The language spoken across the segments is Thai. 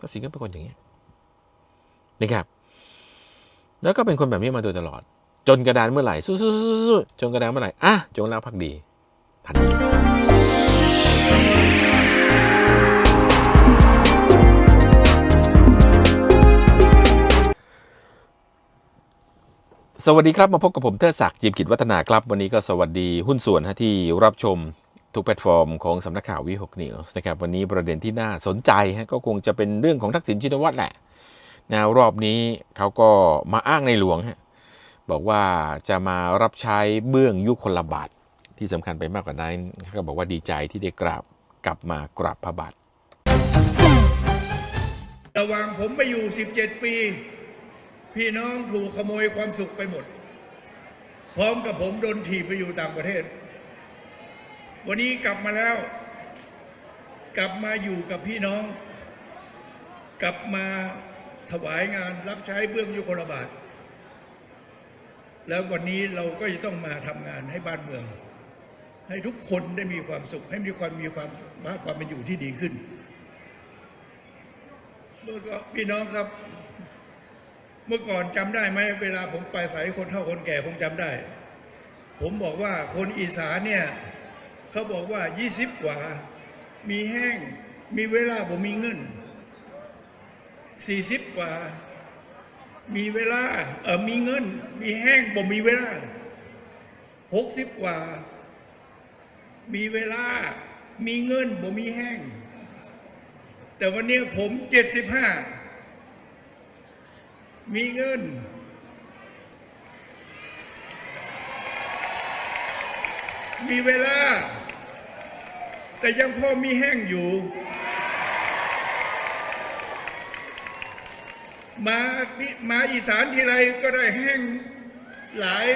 ทักษิณก็เป็นคนอย่างนี้ยนะครับ แล้วก็เป็นคนแบบนี้มาโดยตลอด จนกระดานเมื่อไหร่สู้ๆๆๆจนกระดานเมื่อไหร่อะจงรักภักดีทันทีสวัสดีครับ มาพบกับผมเทิดศักดิ์จิมกิจวัฒนาครับ วันนี้ก็สวัสดีหุ้นส่วนที่รับชม ทุกแพลตฟอร์มของสำนักข่าววิหกนิวส์นะครับวันนี้ประเด็นที่น่าสนใจฮะก็คงจะเป็นเรื่องของทักษิณชินวัตรแหละนะรอบนี้เขาก็มาอ้างในหลวงฮะบอกว่าจะมารับใช้เบื้องยุคลบาทที่สำคัญไปมากกว่านั้นเขาก็บอกว่าดีใจที่ได้กราบกลับมากราบพระบาทระหว่างผมไปอยู่ 17 ปี พี่น้องถูกขโมยความสุขไปหมด พร้อมกับผมโดนถีบไปอยู่ต่างประเทศ วันนี้กลับมาแล้ว กลับมาอยู่กับพี่น้อง กลับมาถวายงานรับใช้เบื้องยุคลบาท แล้ววันนี้เราก็จะต้องมาทำงานให้บ้านเมือง ให้ทุกคนได้มีความสุข ให้มีความมีความความเป็นอยู่ที่ดีขึ้นเมื่อก็พี่น้องครับ เมื่อก่อนจำได้ไหมเวลาผมไปสายคนเฒ่าคนแก่คงจำได้ ผมบอกว่าคนอีสานเนี่ย เขาบอกว่ายี่สิบกว่า มีแห้ง มีเวลาผมมีเงินสี่สิบกว่า มีเวลาเออมีเงิน มีแห้งบ่มีเวลาหกสิบกว่า มีเวลา มีเงินบ่มีแห้ง แต่วันนี้ผมเจ็ดสิบห้ามีเงินมีเวลา แต่ยังพอมีแห้งอยู่ มามาอีสานทีไรก็ได้แห้งหลาย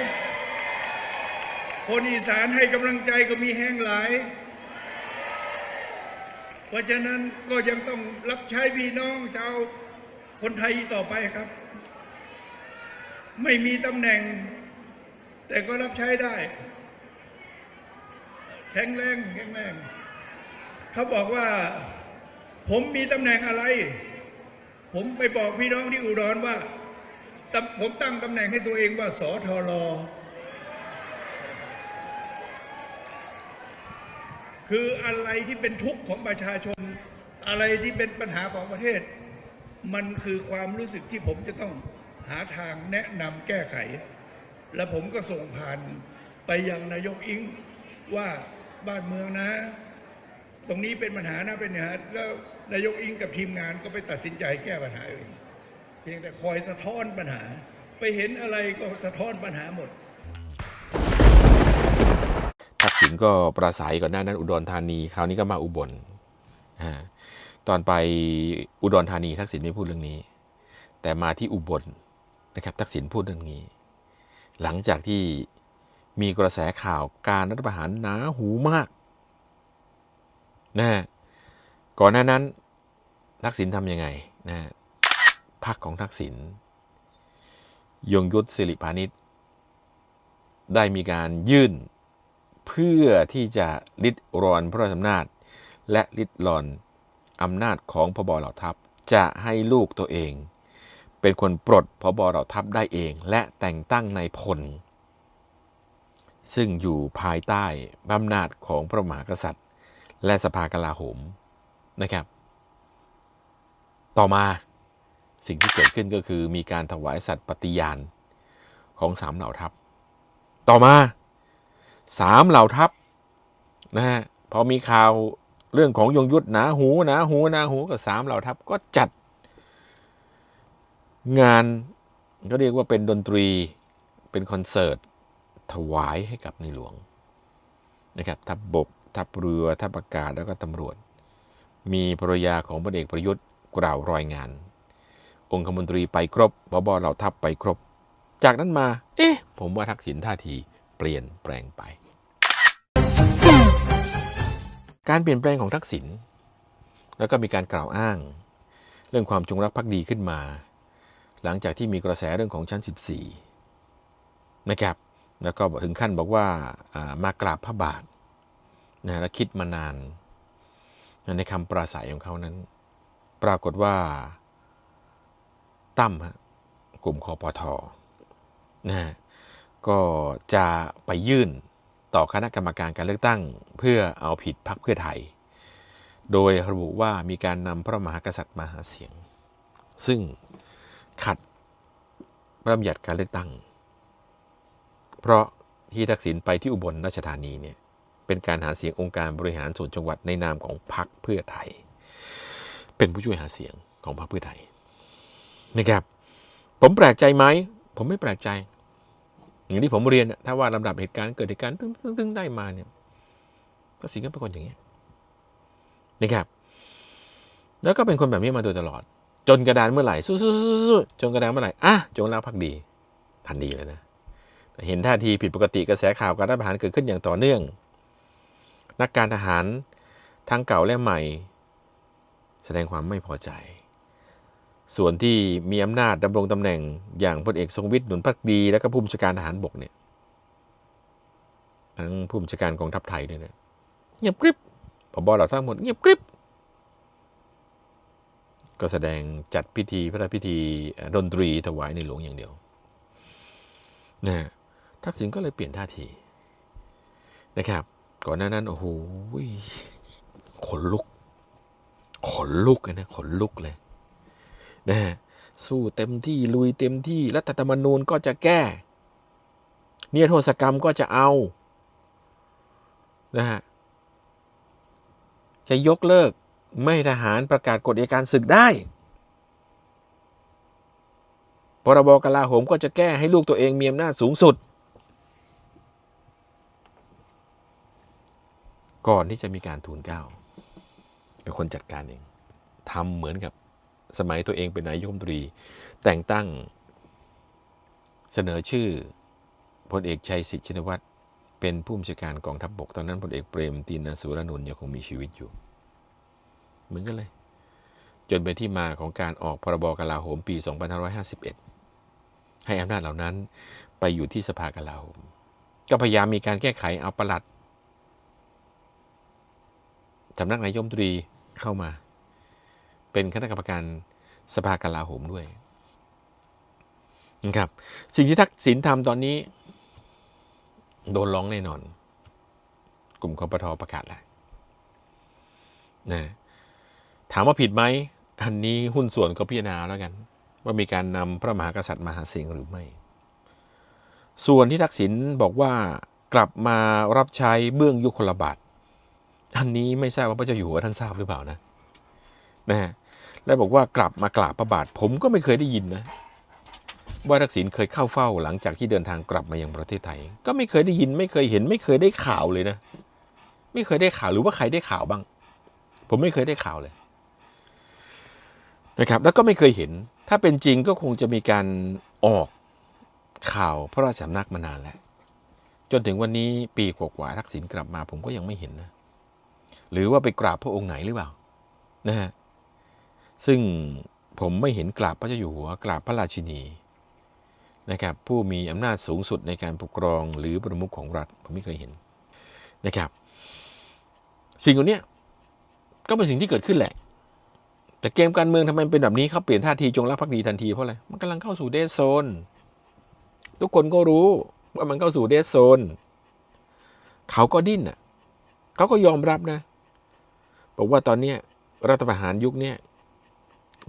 คนอีสานให้กำลังใจก็มีแห้งหลาย เพราะฉะนั้นก็ยังต้องรับใช้พี่น้องชาวคนไทยต่อไปครับ ไม่มีตำแหน่ง แต่ก็รับใช้ได้แข็งแรงแข็งแรง เขาบอกว่า ผมมีตำแหน่งอะไร ผมไปบอกพี่น้องที่อุดรว่าผมตั้งตำแหน่งให้ตัวเองว่าสอทอรอคืออะไรที่เป็นทุกข์ของประชาชน อะไรที่เป็นปัญหาของประเทศ มันคือความรู้สึกที่ผมจะต้องหาทางแนะนำแก้ไข และผมก็ส่งผ่านไปยังนายกอิงว่าบ้านเมืองนะ ตรงนี้เป็นปัญหานะเป็นปัญหาแล้วนายกอิงกับทีมงานก็ไปตัดสินใจแก้ปัญหาเองเพียงแต่คอยสะท้อนปัญหา ไปเห็นอะไรก็สะท้อนปัญหาหมดทักษิณก็ปราศัยก่อนหน้านั้นอุดรธานีคราวนี้ก็มาอุบลตอนไปอุดรธานีทักษิณไม่พูดเรื่องนี้ แต่มาที่อุบลนะครับทักษิณพูดเรื่องนี้ หลังจากที่มีกระแสข่าวการรัฐประหารหนาหูมาก นะก่อนหน้านั้นทักษิณทำยังไงนะฮะพรรคของทักษิณยงยุทธสิริพานิชได้มีการยื่นเพื่อที่จะลิดรอนพระราชอำนาจ และลิดรอนอำนาจของพบเหล่าทัพ จะให้ลูกตัวเอง เป็นคนปลดพบเหล่าทัพได้เอง และแต่งตั้งนายพล ซึ่งอยู่ภายใต้อำนาจของพระมหากษัตริย์ และสภากลาโหมนะครับ ต่อมาสิ่งที่เกิดขึ้นก็คือมีการถวายสัตย์ปฏิญาณของสามเหล่าทัพ ต่อมาสามเหล่าทัพนะฮะพอมีข่าวเรื่องของยงยุทธหนาหูหนาหูหนาหูกับสามเหล่าทัพก็จัด งานก็เรียกว่าเป็นดนตรีเป็นคอนเสิร์ตถวายให้กับในหลวงนะครับทัพบบก ทัพเรือทัพอากาศแล้วก็ตำรวจ มีภรรยาของพลเอกประยุทธ์กล่าวรายงาน องคมนตรีไปครบบบเหล่าทัพไปครบ จากนั้นมา เอ๊ะ ผมว่าทักษิณท่าทีเปลี่ยนแปลงไป การเปลี่ยนแปลงของทักษิณแล้วก็มีการกล่าวอ้าง เรื่องความจงรักภักดีขึ้นมา หลังจากที่มีกระแสเรื่องของชั้น 14 นะครับ แล้วก็ถึงขั้นบอกว่าอ่ามากราบพระบาท นะและคิดมานานในคำปราศัยของเขานั้น ปรากฏว่าตั้มฮะกลุ่มคอปทนะฮะก็จะไปยื่นต่อคณะกรรมการการเลือกตั้ง เพื่อเอาผิดพรรคเพื่อไทย โดยระบุว่ามีการนำพระมหากษัตริย์มาหาเสียง ซึ่งขัดพระบัญญัติการเลือกตั้ง เพราะที่ทักษิณไปที่อุบลราชธานีเนี่ย เป็นการหาเสียงองค์การบริหารส่วนจังหวัดในนามของพรรคเพื่อไทย เป็นผู้ช่วยหาเสียงของพรรคเพื่อไทยนะครับ ผมแปลกใจไหม ผมไม่แปลกใจ อย่างที่ผมเรียน ถ้าว่าลำดับเหตุการณ์เกิดเหตุการณ์ตึ้งตึ้งตึ้งได้มาเนี่ยก็สิงก็เป็นคนอย่างเงี้ยนะครับ แล้วก็เป็นคนแบบนี้มาโดยตลอด จนกระดานเมื่อไหร่สู้ๆๆจนกระดานเมื่อไหร่อะจงลาพักดี ทันทีเลยนะเห็นท่าทีผิดปกติกระแสข่าวการรัฐประหารเกิดขึ้นอย่างต่อเนื่อง นักการทหารทั้งเก่าและใหม่ แสดงความไม่พอใจ ส่วนที่มีอำนาจดำรงตำแหน่งอย่างพลเอกทรงวิทย์หนุนพักดี และก็ผู้บัญชาการทหารบกเนี่ยทั้งผู้บัญชาการกองทัพไทยด้วยเนี่ยเงียบกริบพบเราทั้งหมดเงียบกริบก็แสดงจัดพิธีพระราชพิธีดนตรีถวายในหลวงอย่างเดียวนะทักษิณก็เลยเปลี่ยนท่าทีนะครับ ก่อนหน้านั้น โอ้โหขนลุก ขนลุกนะขนลุกเลยนะฮะสู้เต็มที่ลุยเต็มที่รัฐธรรมนูญก็จะแก้ เนี่ยโทษกรรมก็จะเอานะฮะจะยกเลิกไม่ทหารประกาศกฎอัยการศึกได้พรบกลาโหมก็จะแก้ให้ลูกตัวเองมีอำนาจสูงสุด ก่อนที่จะมีการทูลเก้าเป็นคนจัดการเองทำเหมือนกับสมัยตัวเองเป็นนายกรัฐมนตรี แต่งตั้งเสนอชื่อพลเอกชัยศิษย์ชินวัตรเป็นผู้บัญชาการกองทัพบบกตอนนั้นพลเอกเปรมตินสุรนนท์ยังคงมีชีวิตอยู่ เหมือนกันเลย จนเป็นที่มาของการออกพรบกลาโหมปี 2551 ให้อำนาจเหล่านั้นไปอยู่ที่สภากลาโหม ก็พยายามมีการแก้ไขเอาประหลัด สำนักนายมตรีเข้ามา เป็นคณะกรรมการสภากลาโหมด้วยนะครับสิ่งที่ทักษิณทำตอนนี้ โดนร้องแน่นอน กลุ่มคอปทประกาศแล้วนะถามว่าผิดไหมอันนี้หุ้นส่วนก็พิจารณาแล้วกัน ว่ามีการนำพระมหากษัตริย์มาหาเสียงหรือไม่ ส่วนที่ทักษิณบอกว่ากลับมารับใช้เบื้องยุคลบาท อันนี้ไม่ทราบว่าพระเจ้าอยู่หัวท่านทราบหรือเปล่านะนะฮะและบอกว่ากลับมากราบพระบาทผมก็ไม่เคยได้ยินนะ ว่าทักษิณเคยเข้าเฝ้าหลังจากที่เดินทางกลับมายังประเทศไทย ก็ไม่เคยได้ยิน ไม่เคยเห็น ไม่เคยได้ข่าวเลยนะ ไม่เคยได้ข่าวหรือว่าใครได้ข่าวบ้าง ผมไม่เคยได้ข่าวเลยนะครับ แล้วก็ไม่เคยเห็น ถ้าเป็นจริงก็คงจะมีการออกข่าวพระราชสำนักมานานแล้ว จนถึงวันนี้ปีกว่าๆทักษิณกลับมา ผมก็ยังไม่เห็นนะ หรือว่าไปกราบพระองค์ไหนหรือเปล่านะฮะซึ่งผมไม่เห็นกราบพระเจ้าอยู่หัวกราบพระราชินีนะครับผู้มีอำนาจสูงสุดในการปกครองหรือประมุขของรัฐผมไม่เคยเห็นนะครับ สิ่งเหล่านี้ก็เป็นสิ่งที่เกิดขึ้นแหละ แต่เกมการเมืองทำไมเป็นแบบนี้เขาเปลี่ยนท่าทีจงรักภักดีทันทีเพราะอะไรมันกำลังเข้าสู่เดสโซนทุกคนก็รู้ว่ามันเข้าสู่เดสโซนเขาก็ดิ้นอะเขาก็ยอมรับนะ บอกว่าตอนนี้รัฐประหารยุคนี้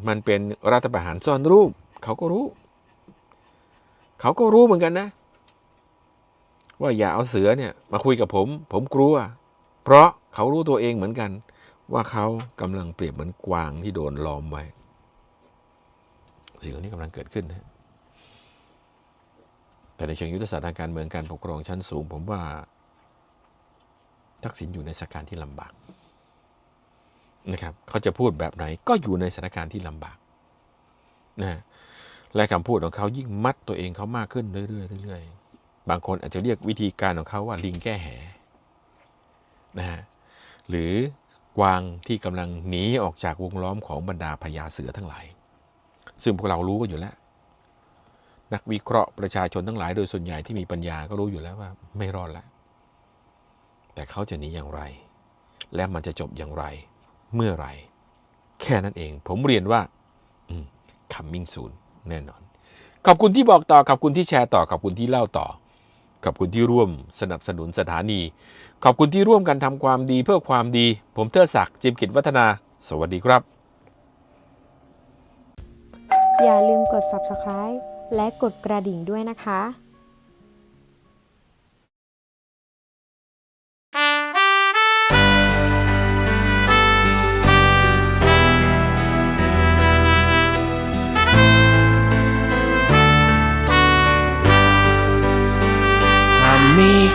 มันเป็นรัฐประหารซ่อนรูป เขาก็รู้ เขาก็รู้เหมือนกันนะ ว่าอย่าเอาเสือเนี่ยมาคุยกับผม ผมกลัว เพราะเขารู้ตัวเองเหมือนกัน ว่าเขากำลังเปรียบเหมือนกวางที่โดนล้อมไว้สิ่งเหล่านี้กำลังเกิดขึ้นนะแต่ในเชิงยุทธศาสตร์ทางการเมืองการปกครองชั้นสูง ผมว่าทักษิณอยู่ในสถานการณ์ที่ลำบาก นะครับเขาจะพูดแบบไหนก็อยู่ในสถานการณ์ที่ลำบากนะและคำพูดของเขายิ่งมัดตัวเองเขามากขึ้นเรื่อยๆเรื่อยๆบางคนอาจจะเรียกวิธีการของเขาว่าลิงแก้แหนะฮะหรือกวางที่กำลังหนีออกจากวงล้อมของบรรดาพญาเสือทั้งหลาย ซึ่งพวกเรารู้กันอยู่แล้ว นักวิเคราะห์ประชาชนทั้งหลายโดยส่วนใหญ่ที่มีปัญญาก็รู้อยู่แล้วว่าไม่รอดแล้วแต่เขาจะหนีอย่างไร และมันจะจบอย่างไร เมื่อไหรแค่นั้นเอง ผมเรียนว่าอืม coming soon แน่นอน ขอบคุณที่บอกต่อ ขอบคุณที่แชร์ต่อ ขอบคุณที่เล่าต่อ ขอบคุณที่ร่วมสนับสนุนสถานี ขอบคุณที่ร่วมกันทำความดีเพื่อความดี ผมเทอศักดิ์จิมกิจวัฒนา สวัสดีครับ อย่าลืมกด subscribe และกดกระดิ่งด้วยนะคะ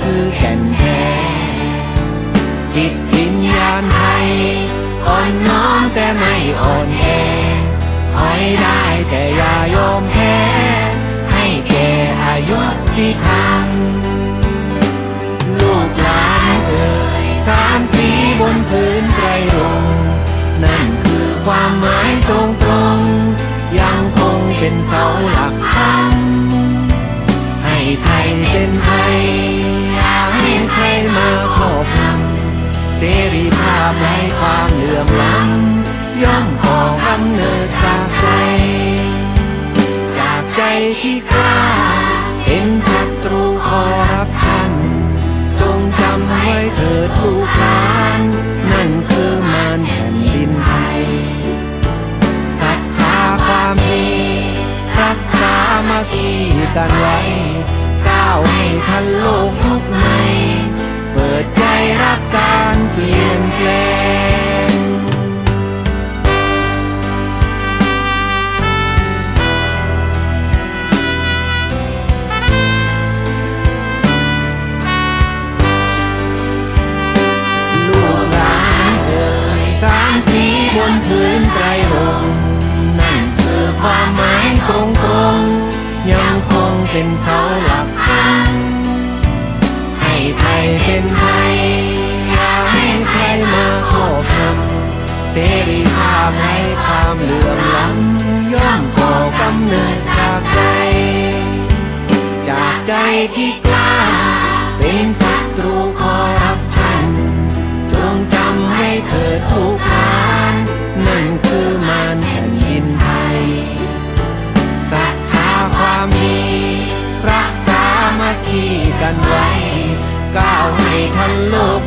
คือแก่นแท้จิตวิญญาณไทย อ่อนน้อมแต่ไม่อ่อนแอถอยได้แต่อย่ายอมแพ้ ให้แก่อายุที่ทำลูกหลานเอ่ยสามสีบนพื้นไตรรงนั่นคือความหมายตรงตรงๆยังคงเป็นเสาหลักธรรมให้ ไทยเป็นไทยอย่าให้ใครมาครอบงำเสรีภาพและความเหลื่อมล้ำย่อมก่อกำเนิดจากใจ จากใจที่กล้า เป็นศัตรูคอร์รัปชัน จงจำไว้เถิดลูกหลานนั่นคือมารแผ่นดินไทยศรัทธาความดีรักษามาคีกันไว้ นพื้นไตรรงนั่นคือความหมายตรงตรงๆยังคงเป็นเสาหลักธรรมให้ไทยเป็นไทยอย่าให้ใครมาครอบงำเสรีภาพให้ความเหลื่อมล้ำย่อมก่อกำเนิดจากใจจากใจที่กล้า เป็นศัตรูคอร์รัปชันจงจำให้เถิดลู ก้าวให้ทันโลก